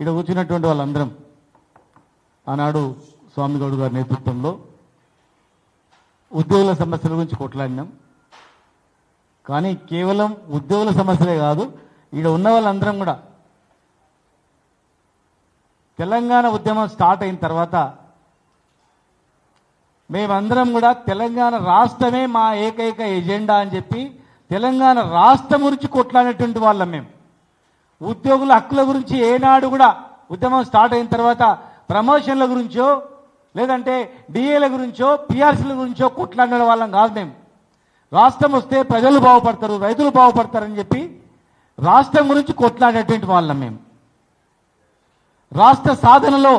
ఇక్కడ కూర్చున్నటువంటి వాళ్ళందరం ఆనాడు స్వామిగౌడ్ గారి నేతృత్వంలో ఉద్యోగుల సమస్యల గురించి కొట్లాడినాం. కానీ కేవలం ఉద్యోగుల సమస్యలే కాదు ఇక్కడ ఉన్న వాళ్ళందరం కూడా తెలంగాణ ఉద్యమం స్టార్ట్ అయిన తర్వాత మేమందరం కూడా తెలంగాణ రాష్ట్రమే మా ఏకైక ఎజెండా అని చెప్పి తెలంగాణ రాష్ట్రం గురించి కొట్లాడినటువంటి వాళ్ళం మేము. ఉద్యోగుల హక్కుల గురించి ఏనాడు కూడా ఉద్యమం స్టార్ట్ అయిన తర్వాత ప్రమోషన్ల గురించో లేదంటే డిఏల గురించో పిఆర్సీల గురించో కొట్లాడిన వాళ్ళం కాదు మేము. రాష్ట్రం వస్తే ప్రజలు బాగుపడతారు రైతులు బాగుపడతారని చెప్పి రాష్ట్రం గురించి కొట్లాడేటువంటి వాళ్ళం మేము. రాష్ట్ర సాధనలో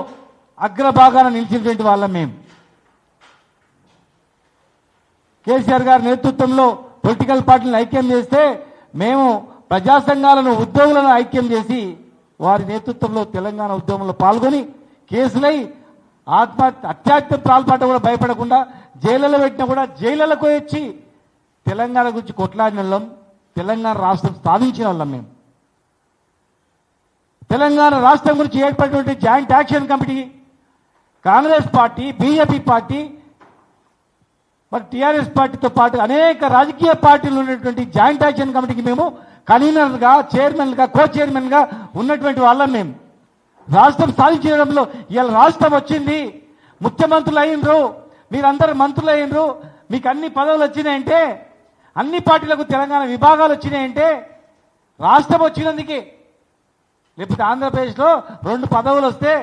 అగ్రభాగాన నిలిచినటువంటి వాళ్ళం మేము. కేసీఆర్ గారి నేతృత్వంలో పొలిటికల్ పార్టీని ఐక్యం చేస్తే మేము ప్రజా సంఘాలను ఉద్యోగులను ఐక్యం చేసి వారి నేతృత్వంలో తెలంగాణ ఉద్యమంలో పాల్గొని కేసులై ఆత్మహత్య అత్యాత్మ పాల్పాట కూడా భయపడకుండా జైళ్ళలో పెట్టినా కూడా జైళ్ళకు వచ్చి తెలంగాణ గురించి కొట్లాడిన వాళ్ళం తెలంగాణ రాష్ట్రం సాధించిన వాళ్ళం మేము. తెలంగాణ రాష్ట్రం గురించి ఏర్పడినటువంటి joint action committee Congress party BJP party మరి టీఆర్ఎస్ పార్టీతో పాటు అనేక రాజకీయ పార్టీలు ఉన్నటువంటి జాయింట్ యాక్షన్ కమిటీకి మేము కన్వీనర్గా చైర్మన్గా కో చైర్మన్గా ఉన్నటువంటి వాళ్ళం మేము. రాష్ట్రం సాధించడంలో ఇవాళ రాష్ట్రం వచ్చింది. ముఖ్యమంత్రులు అయినరు మీరందరూ మంత్రులు అయినరు మీకు అన్ని పదవులు వచ్చినాయంటే అన్ని పార్టీలకు తెలంగాణ విభాగాలు వచ్చినాయంటే రాష్ట్రం వచ్చినందుకే. లేకపోతే ఆంధ్రప్రదేశ్లో రెండు పదవులు వస్తే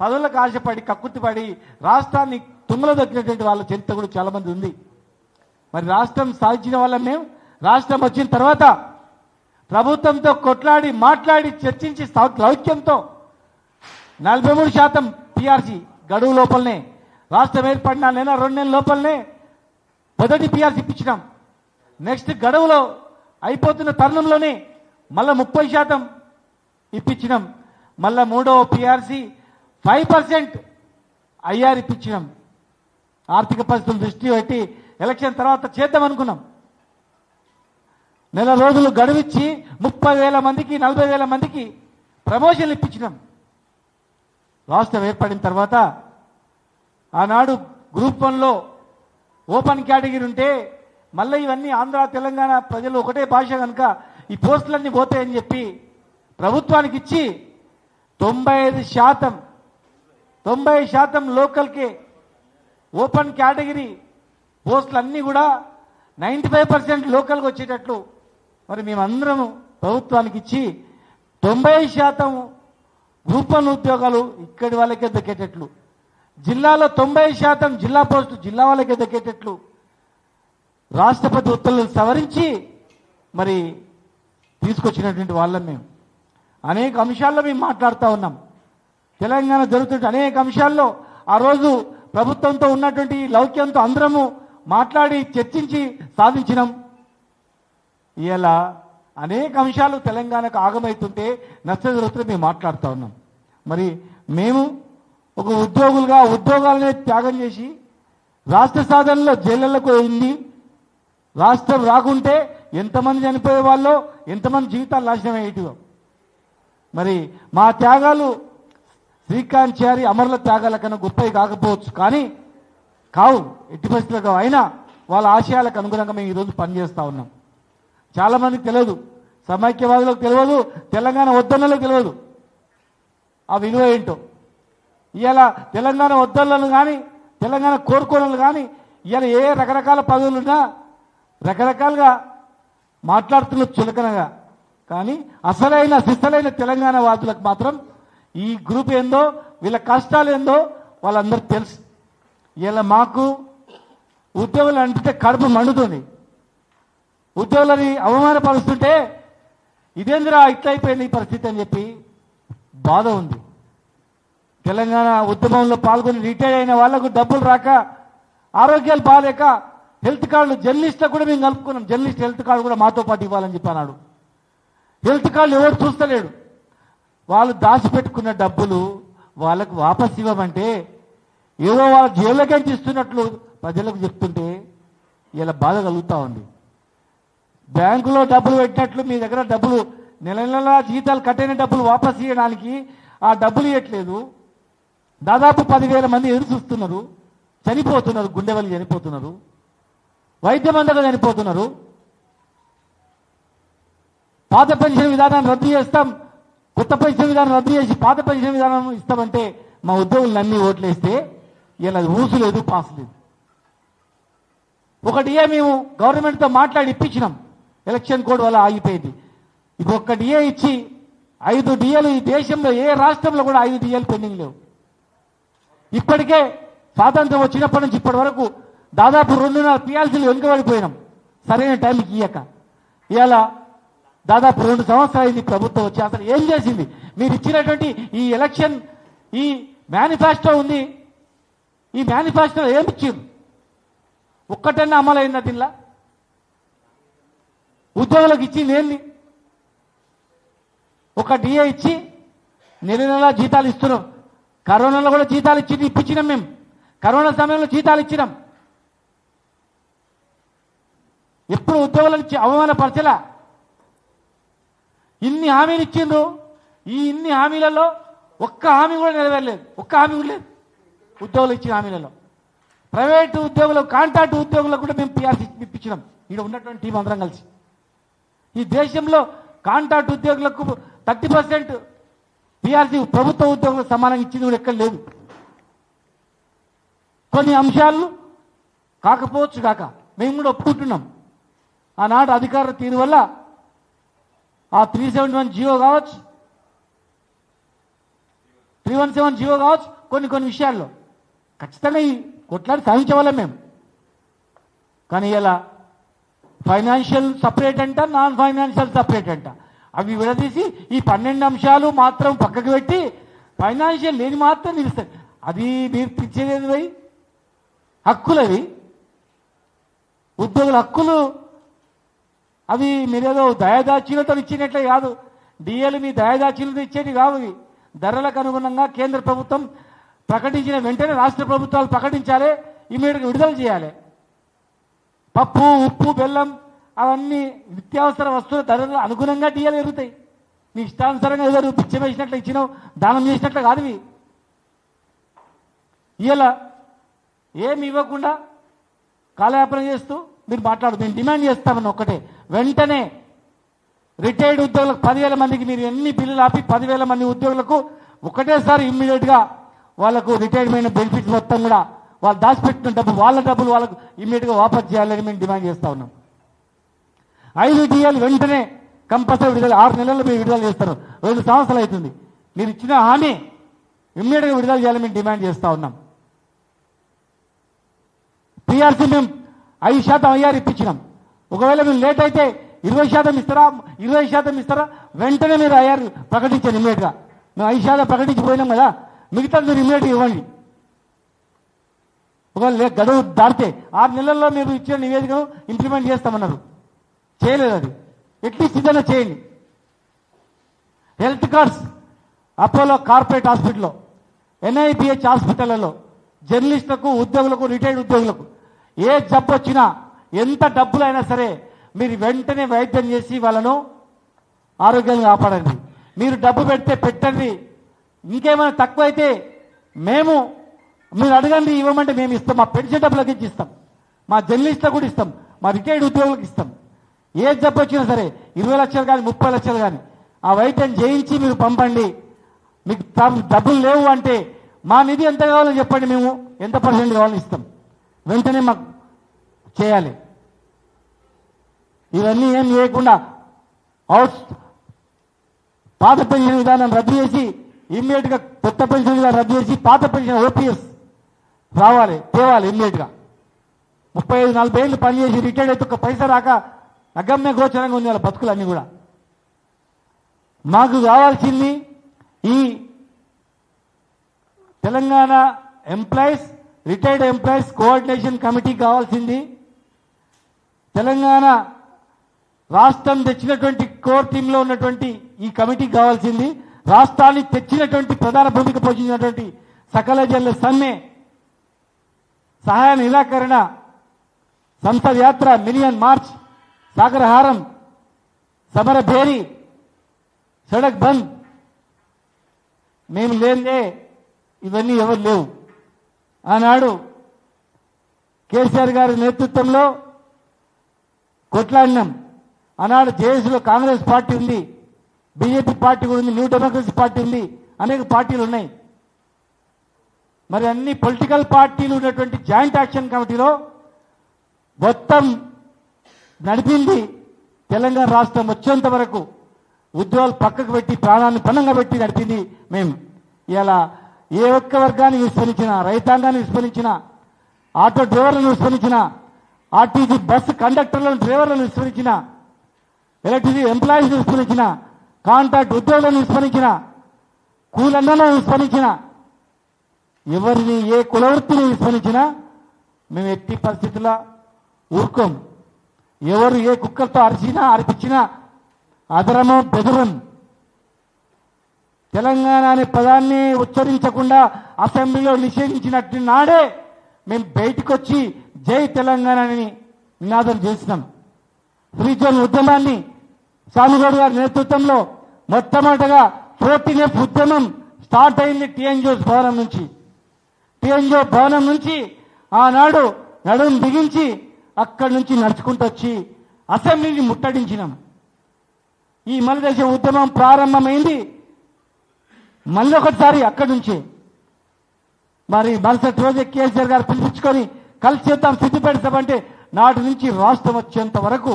పదవులకు ఆశపడి కక్కుర్తిపడి రాష్ట్రాన్ని తుంగలో దొక్కినటువంటి వాళ్ళ చరిత్ర కూడా చాలామంది ఉంది. మరి రాష్ట్రం సాధించిన వాళ్ళం మేము. రాష్ట్రం వచ్చిన తర్వాత ప్రభుత్వంతో కొట్లాడి మాట్లాడి చర్చించి సౌ- లౌక్యంతో నలభై మూడు శాతం పిఆర్సీ గడువు లోపలనే రాష్ట్రం ఏర్పడిన నెల రెండు నెలల లోపలనే మొదటి పిఆర్సీ ఇప్పించినాం. నెక్స్ట్ గడువులో అయిపోతున్న తరుణంలోనే మళ్ళా ముప్పై శాతం ఇప్పించినాం. మళ్ళా మూడవ పిఆర్సీ ఫైవ్ పర్సెంట్ ఐఆర్ ఇప్పించినాం. ఆర్థిక పరిస్థితులు దృష్టి పెట్టి ఎలక్షన్ తర్వాత చేద్దాం అనుకున్నాం. నెల రోజులు గడువిచ్చి ముప్పై వేల మందికి నలభై వేల మందికి ప్రమోషన్లు ఇప్పించినాం. రాష్ట్రం ఏర్పడిన తర్వాత ఆనాడు గ్రూప్ వన్లో ఓపెన్ కేటగిరీ ఉంటే మళ్ళీ ఇవన్నీ ఆంధ్ర తెలంగాణ ప్రజలు ఒకటే భాష కనుక ఈ పోస్టులన్నీ పోతాయని చెప్పి ప్రభుత్వానికి ఇచ్చి తొంభై ఐదు శాతం తొంభై శాతం లోకల్కే ఓపెన్ కేటగిరీ పోస్టులు అన్నీ కూడా నైంటీ ఫైవ్ పర్సెంట్ లోకల్గా వచ్చేటట్లు మరి మేమందరం ప్రభుత్వానికి ఇచ్చి తొంభై శాతం గ్రూపన్ ఉద్యోగాలు ఇక్కడి వాళ్ళకే దక్కేటట్లు. జిల్లాలో తొంభై శాతం జిల్లా పోస్టు జిల్లా వాళ్ళకే దక్కేటట్లు. రాష్ట్రపతి ఉత్తర్వులను సవరించి మరి తీసుకొచ్చినటువంటి వాళ్ళం మేము. అనేక అంశాల్లో మేము మాట్లాడుతూ ఉన్నాం. తెలంగాణ జరుగుతున్న అనేక అంశాల్లో ఆ రోజు ప్రభుత్వంతో ఉన్నటువంటి లౌక్యంతో అందరము మాట్లాడి చర్చించి సాధించినాం. ఇలా అనేక అంశాలు తెలంగాణకు ఆగమవుతుంటే నష్ట మేము మాట్లాడుతూ ఉన్నాం. మరి మేము ఒక ఉద్యోగులుగా ఉద్యోగాలనే త్యాగం చేసి రాష్ట్ర సాధనలో జైళ్ళకు వెళ్ళి రాష్ట్రం రాకుంటే ఎంతమంది చనిపోయే వాళ్ళు ఎంతమంది జీవితాలు నాశనం అయ్యేటివో. మరి మా త్యాగాలు శ్రీకాంత్ చారి అమరుల త్యాగాల కన్నా గొప్పవి కాకపోవచ్చు. కానీ కావు ఎట్టి పరిస్థితుల్లో అయినా వాళ్ళ ఆశయాలకు అనుగుణంగా మేము ఈరోజు పనిచేస్తూ ఉన్నాం. చాలా మందికి తెలియదు. సమైక్యవాదులకు తెలియదు తెలంగాణ వద్దన్నలకు తెలియదు. ఆ విలువ ఏంటో? ఇవాళ తెలంగాణ వద్దలను కానీ తెలంగాణ కోరుకోనలు కానీ ఇవాళ ఏ రకరకాల పదవులున్నా రకరకాలుగా మాట్లాడుతున్న చులకనగా. కానీ అసలైన సిసలైన తెలంగాణ వాదులకు మాత్రం ఈ గ్రూప్ ఏందో వీళ్ళ కష్టాలు ఏందో వాళ్ళందరికీ తెలుసు. ఇలా మాకు ఉద్యోగులు అంటే కడుపు మండుతుంది. ఉద్యోగులని అవమానపరుస్తుంటే ఇదేందిరా ఇట్లయిపోయింది ఈ పరిస్థితి అని చెప్పి బాధ ఉంది. తెలంగాణ ఉద్యమంలో పాల్గొని రిటైర్ అయిన వాళ్ళకు డబ్బులు రాక ఆరోగ్యాలు బాగాలేక హెల్త్ కార్డులు జర్నలిస్ట్లో కూడా మేము కలుపుకున్నాం. జర్నలిస్ట్ హెల్త్ కార్డు కూడా మాతో పాటు ఇవ్వాలని చెప్పి అన్నాడు. హెల్త్ కార్డులు ఎవరు చూస్తలేడు. వాళ్ళు దాచిపెట్టుకున్న డబ్బులు వాళ్ళకు వాపస్ ఇవ్వమంటే ఏదో వాళ్ళ జైల్లోకి ఇస్తున్నట్లు ప్రజలకు చెప్తుంటే ఇలా బాధ కలుగుతూ ఉంది. బ్యాంకులో డబ్బులు పెట్టినట్లు మీ దగ్గర డబ్బులు నెల నెల జీతాలు కట్టిన డబ్బులు వాపస్ ఇవ్వడానికి ఆ డబ్బులు ఇవ్వట్లేదు దాదాపు పదివేల మంది ఎదురు చూస్తున్నారు. చనిపోతున్నారు గుండెవల్లి చనిపోతున్నారు. వైద్యం అందక చనిపోతున్నారు. పాత పెన్షన్ విధానాన్ని రద్దు చేస్తాం కొత్త పెన్షన్ విధానం రద్దు చేసి పాత పెన్షన్ విధానం ఇస్తామంటే మా ఉద్యోగులు నమ్మి ఓట్లేస్తే ఇలా ఊసు లేదు పాస్ లేదు. ఒకటి మేము గవర్నమెంట్తో మాట్లాడి ఇప్పించినాం. ఎలక్షన్ కోడ్ వల్ల ఆగిపోయింది. ఇప్పుడు ఒక్క డిఏ ఇచ్చి ఐదు డిఏలు ఈ దేశంలో ఏ రాష్ట్రంలో కూడా ఐదు డిఏలు పెండింగ్ లేవు. ఇప్పటికే స్వాతంత్రం వచ్చినప్పటి నుంచి ఇప్పటి వరకు దాదాపు రెండున్నర పియాల్సీలు వెనుకబడిపోయినాం. సరైన టైంకి ఇయ్యక. ఇవాళ దాదాపు రెండు సంవత్సరాలు ప్రభుత్వం వచ్చి అసలు ఏం చేసింది? మీరు ఇచ్చినటువంటి ఈ ఎలక్షన్ ఈ మేనిఫెస్టో ఉంది. ఈ మేనిఫెస్టో ఏమి ఇచ్చింది ఒక్కటన్నా అమలైందా దీనిలా? ఉద్యోగులకు ఇచ్చి లేని ఒక డిఏ ఇచ్చి నెల నెల జీతాలు ఇస్తున్నాం. కరోనాలో కూడా జీతాలు ఇచ్చి ఇప్పించినాం మేము. కరోనా సమయంలో జీతాలు ఇచ్చినాం. ఎప్పుడు ఉద్యోగులను ఇచ్చి అవమానపరచలా. ఇన్ని హామీలు ఇచ్చిండ్రు. ఈ ఇన్ని హామీలలో ఒక్క హామీ కూడా నెరవేరలేదు. ఒక్క హామీ కూడా లేదు. ఉద్యోగులు ఇచ్చిన హామీలలో. ప్రైవేటు ఉద్యోగులు కాంట్రాక్ట్ ఉద్యోగులకు కూడా మేము పిఆర్సీ ఇప్పించినాం. ఇక్కడ ఉన్నటువంటి టీం అందరం కలిసి. ఈ దేశంలో కాంట్రాక్ట్ ఉద్యోగులకు థర్టీ పర్సెంట్ పిఆర్సీ ప్రభుత్వ ఉద్యోగులకు సమానంగా ఇచ్చింది కూడా ఎక్కడ లేదు. కొన్ని అంశాలు కాకపోవచ్చు కాక మేము కూడా ఒప్పుకుంటున్నాం. ఆనాడు అధికార తీరు వల్ల ఆ త్రీ సెవెంటీ వన్ జియో కావచ్చు త్రీ వన్ సెవెన్ జియో కావచ్చు కొన్ని కొన్ని విషయాల్లో ఖచ్చితంగా ఈ కొట్లాడి సాధించవాళ్ళం మేము. కానీ ఇలా ఫైనాన్షియల్ సపరేట్ అంట నాన్ ఫైనాన్షియల్ సపరేట్ అంట. అవి విడదీసి ఈ పన్నెండు అంశాలు మాత్రం పక్కకు పెట్టి ఫైనాన్షియల్ లేని మాత్రం నిలుస్తాయి. అది మీరు పిచ్చేది భయ్? హక్కులు అవి. ఉద్యోగుల హక్కులు అవి మీరేదో దయదాచీలతో ఇచ్చినట్లే కాదు. డిఏలు మీ దయదాచీలతో ఇచ్చేది కావు ఇవి ధరలకు అనుగుణంగా కేంద్ర ప్రభుత్వం ప్రకటించిన వెంటనే రాష్ట్ర ప్రభుత్వాలు ప్రకటించాలి ఇమీడియట్గా విడుదల చేయాలి. పప్పు ఉప్పు బెల్లం అవన్నీ నిత్యావసర వస్తువుల ధరలు అనుగుణంగా డిఏలు పెరుగుతాయి నీ ఇష్టానుసారంగా ఏదో నువ్వు పిచ్చం వేసినట్లు ఇచ్చినావు దానం చేసినట్లు కాదు ఇవి. ఇలా ఏమి ఇవ్వకుండా కాలయాపన చేస్తూ మీరు మాట్లాడు మేము డిమాండ్ చేస్తామని ఒక్కటే. వెంటనే రిటైర్డ్ ఉద్యోగులకు పదివేల మందికి మీరు ఎన్ని బిల్లులు ఆపి పదివేల మంది ఉద్యోగులకు ఒకటేసారి ఇమ్మీడియట్గా వాళ్ళకు రిటైర్మెంట్ బెనిఫిట్స్ మొత్తం కూడా వాళ్ళు దాచిపెట్టిన డబ్బు వాళ్ళ డబ్బులు వాళ్ళకు ఇమ్మీడియట్గా వాపస్ చేయాలని మేము డిమాండ్ చేస్తూ ఉన్నాం. ఐదు వెంటనే కంపల్సరీ విడుదల ఆరు నెలల్లో మీరు విడుదల చేస్తారు. రెండు సంవత్సరాలు అవుతుంది. మీరు ఇచ్చిన హామీ ఇమ్మీడియట్గా విడుదల చేయాలని మేము డిమాండ్ చేస్తూ ఉన్నాం. పిఆర్సీ మేము ఐదు శాతం అయ్యారు ఇప్పించినాం. ఒకవేళ మేము లేట్ అయితే ఇరవై శాతం ఇస్తారా ఇరవై శాతం ఇస్తారా? వెంటనే మీరు అయ్యారు ప్రకటించారు ఇమ్మీడియట్గా. మేము ఐదు శాతం ప్రకటించిపోయినాం కదా. మిగతా మీరు ఇమ్మీడియట్గా ఇవ్వండి. ఒకవేళ గడువు దాటితే ఆరు నెలల్లో మీరు ఇచ్చిన నివేదికను ఇంప్లిమెంట్ చేస్తామన్నారు. చేయలేదు అది. అట్లీస్ట్ ఇదన్నా చేయండి. హెల్త్ కార్డ్స్ అపోలో కార్పొరేట్ హాస్పిటల్లో ఎన్ఐపిహెచ్ హాస్పిటళ్ళలో జర్నలిస్టులకు ఉద్యోగులకు రిటైర్డ్ ఉద్యోగులకు ఏ జబ్బు వచ్చినా ఎంత డబ్బులైనా సరే మీరు వెంటనే వైద్యం చేసి వాళ్ళను ఆరోగ్యంగా కాపాడండి. మీరు డబ్బు పెడితే పెట్టండి. ఇంకేమైనా తక్కువైతే మేము మీరు అడగండి ఇవ్వమంటే మేము ఇస్తాం. మా పెన్షన్ డబ్బులకి ఇచ్చి ఇస్తాం. మా జర్నలిస్ట్లకు కూడా ఇస్తాం. మా రిటైర్డ్ ఉద్యోగులకు ఇస్తాం. ఏ జబ్బు వచ్చినా సరే ఇరవై లక్షలు కానీ ముప్పై లక్షలు కానీ ఆ వైద్యం చేయించి మీరు పంపండి. మీకు డబ్బులు లేవు అంటే మా నిధి ఎంత కావాలో చెప్పండి మేము. ఎంత పర్సెంట్ కావాలో ఇస్తాం. వెంటనే మాకు చేయాలి. ఇవన్నీ ఏం చేయకుండా అవుట్ పాత పెన్షన్ విధానం రద్దు చేసి ఇమ్మీడియట్గా కొత్త పెన్షన్ విధానం రద్దు చేసి పాత పెన్షన్ ఓపీఎస్ రావాలి తేవాలి ఇమ్మీడియట్గా. ముప్పై ఐదు నలభై ఏళ్ళు పనిచేసి రిటైర్డ్ అయితే ఒక పైసా రాక అగమ్య గోచరంగా ఉంది వాళ్ళ బతుకులన్నీ కూడా. మాకు కావాల్సింది ఈ Telangana employees retired employees coordination committee కావాల్సింది. తెలంగాణ రాష్ట్రం తెచ్చినటువంటి కోర్ టీంలో ఉన్నటువంటి ఈ కమిటీకి కావాల్సింది. రాష్ట్రాన్ని తెచ్చినటువంటి ప్రధాన భూమిక పోషించినటువంటి సకల జన్ల సమ్మె సహాయ నిరాకరణ సంసద్ యాత్ర మిలియన్ మార్చ్ సాగరహారం సమర భేరి సడక్ బంద్. మేము లేనిదే ఇవన్నీ ఎవరు లేవు. ఆనాడు కేసీఆర్ గారి నేతృత్వంలో కొట్లాడినాం. ఆనాడు జేఎస్లో కాంగ్రెస్ పార్టీ ఉంది బీజేపీ పార్టీ కూడా ఉంది న్యూ డెమోక్రసీ పార్టీ ఉంది అనేక పార్టీలు ఉన్నాయి. మరి అన్ని పొలిటికల్ పార్టీలు ఉన్నటువంటి జాయింట్ యాక్షన్ కమిటీలో మొత్తం నడిపింది తెలంగాణ రాష్ట్రం వచ్చేంత వరకు ఉద్యోగాలు పక్కకు పెట్టి ప్రాణాన్ని పణంగా పెట్టి నడిపింది మేము. ఇలా ఏ ఒక్క వర్గాన్ని విస్మరించిన రైతాంగాన్ని విస్మరించిన ఆటో డ్రైవర్లను విస్మరించిన ఆర్టీసీ బస్సు కండక్టర్లను డ్రైవర్లను విస్మరించిన ఎలక్ట్రిసిటీ ఎంప్లాయీస్ విస్మరించిన కాంట్రాక్ట్ ఉద్యోగులను విస్మరించిన కూలన్నను విస్మరించిన ఎవరిని ఏ కులవృత్తిని విస్మరించినా మేము ఎట్టి పరిస్థితుల్లో ఊరుకోం. ఎవరు ఏ కుక్కలతో అరిచినా అరిపించినా అదరమో బెదరం తెలంగాణ అనే పదాన్ని ఉచ్చరించకుండా అసెంబ్లీలో నిషేధించినట్టు నాడే మేము బయటకు వచ్చి జై తెలంగాణని నినాదం చేసినాం. ఫ్రీ జోన్ ఉద్యమాన్ని స్వామిగౌడ్ గారి నేతృత్వంలో మొట్టమొదటగా ఫోర్టీన్ ఎఫ్ ఉద్యమం స్టార్ట్ అయింది టీఎన్జిఓ భవనం నుంచి. పిఎంజో భవనం నుంచి ఆనాడు నడుం బిగించి అక్కడి నుంచి నడుచుకుంటూ వచ్చి అసెంబ్లీని ముట్టడించినాం. ఈ మలిదేశ ఉద్యమం ప్రారంభమైంది మళ్ళీ ఒకసారి అక్కడి నుంచి. మరి మరుసటి రోజే కేసీఆర్ గారు పిలిపించుకొని కలిసి చేద్దాం సిద్ధిపేట సభ అంటే నాటి నుంచి రాష్ట్రం వచ్చేంత వరకు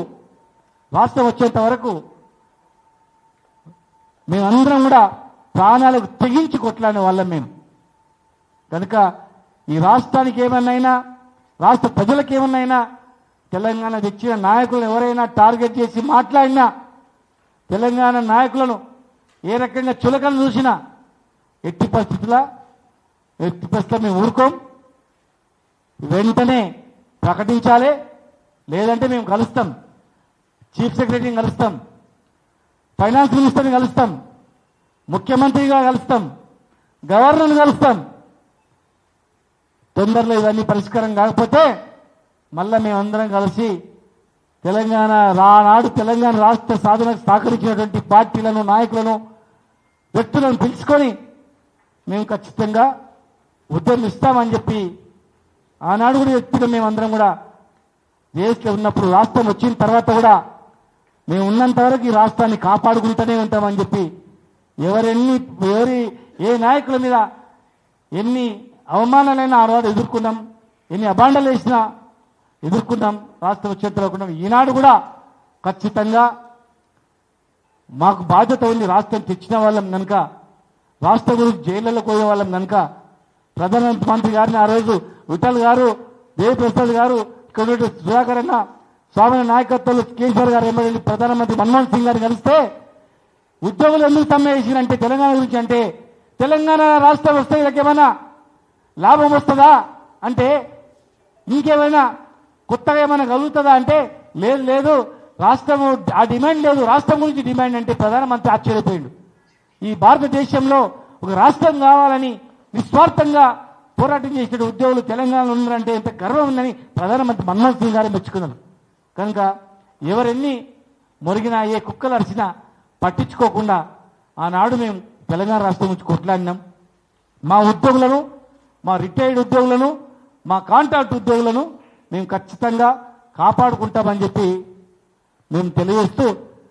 రాష్ట్రం వచ్చేంత వరకు మేమందరం కూడా ప్రాణాలకు తెగించి కొట్లాడిన వాళ్ళం మేము. కనుక ఈ రాష్ట్రానికి ఏమన్నైనా రాష్ట్ర ప్రజలకు ఏమన్నైనా తెలంగాణ తెచ్చిన నాయకులను ఎవరైనా టార్గెట్ చేసి మాట్లాడినా తెలంగాణ నాయకులను ఏ రకంగా చులకన చూసినా ఎట్టి పరిస్థితుల ఎట్టి పరిస్థితుల మేము ఊరుకోం. వెంటనే ప్రకటించాలి లేదంటే మేము కలుస్తాం. చీఫ్ సెక్రటరీని కలుస్తాం. ఫైనాన్స్ మినిస్టర్ని కలుస్తాం. ముఖ్యమంత్రిగా కలుస్తాం. గవర్నర్ని కలుస్తాం. తొందరలో ఇవన్నీ పరిష్కారం కాకపోతే మళ్ళా మేమందరం కలిసి తెలంగాణ రానాడు తెలంగాణ రాష్ట్ర సాధనకు సహకరించినటువంటి పార్టీలను నాయకులను వ్యక్తులను పిలుచుకొని మేము ఖచ్చితంగా ఉద్యమిస్తామని చెప్పి ఆనాడు కూడా వ్యక్తులు మేమందరం కూడా దేశంలో ఉన్నప్పుడు రాష్ట్రం వచ్చిన తర్వాత కూడా మేము ఉన్నంత వరకు ఈ రాష్ట్రాన్ని కాపాడుకుంటూనే ఉంటామని చెప్పి ఎవరెన్ని ఎవరి ఏ నాయకుల మీద ఎన్ని అవమానాలైనా ఆ రోజు ఎదుర్కొన్నాం. ఎన్ని అబాండాలు వేసినా ఎదుర్కొన్నాం. రాష్ట్ర వచ్చేతరకుండా ఈనాడు కూడా ఖచ్చితంగా మాకు బాధ్యత ఉంది రాష్ట్రం తెచ్చిన వాళ్ళం కనుక రాష్ట్ర గురించి జైళ్ళలో పోయే వాళ్ళం కనుక. ప్రధానమంత్రి గారిని ఆ రోజు విఠల్ గారు దేవిప్రసాద్ గారు ఇక్కడ సుధాకర్ అన్న స్వామి నాయకత్వంలో కేసీఆర్ గారు ఎమ్మెల్యే ప్రధానమంత్రి మన్మోహన్ సింగ్ గారు కలిస్తే ఉద్యోగులు ఎందుకు సమ్మె చేసిరంటే తెలంగాణ గురించి అంటే తెలంగాణ రాష్ట్రం వస్తే వీళ్ళకి ఏమైనా లాభం వస్తుందా అంటే ఇంకేమైనా కొత్తగా ఏమైనా కలుగుతుందా అంటే లేదు లేదు. రాష్ట్రం ఆ డిమాండ్ లేదు. రాష్ట్రం గురించి డిమాండ్ అంటే ప్రధానమంత్రి ఆశ్చర్యపోయిండు. ఈ భారతదేశంలో ఒక రాష్ట్రం కావాలని నిస్వార్థంగా పోరాటం చేసిన ఉద్యోగులు తెలంగాణలో ఉన్నారంటే ఎంత గర్వం ఉందని ప్రధానమంత్రి మన్మోహన్ సింగ్ గారు మెచ్చుకున్నారు. కనుక ఎవరెన్ని మొరిగినా ఏ కుక్కలు అరిచినా పట్టించుకోకుండా ఆనాడు మేము తెలంగాణ రాష్ట్రం నుంచి కొట్లాడినాం. మా ఉద్యోగులను మా రిటైర్డ్ ఉద్యోగులను మా కాంట్రాక్ట్ ఉద్యోగులను మేము ఖచ్చితంగా కాపాడుకుంటామని చెప్పి మేము తెలియజేస్తూ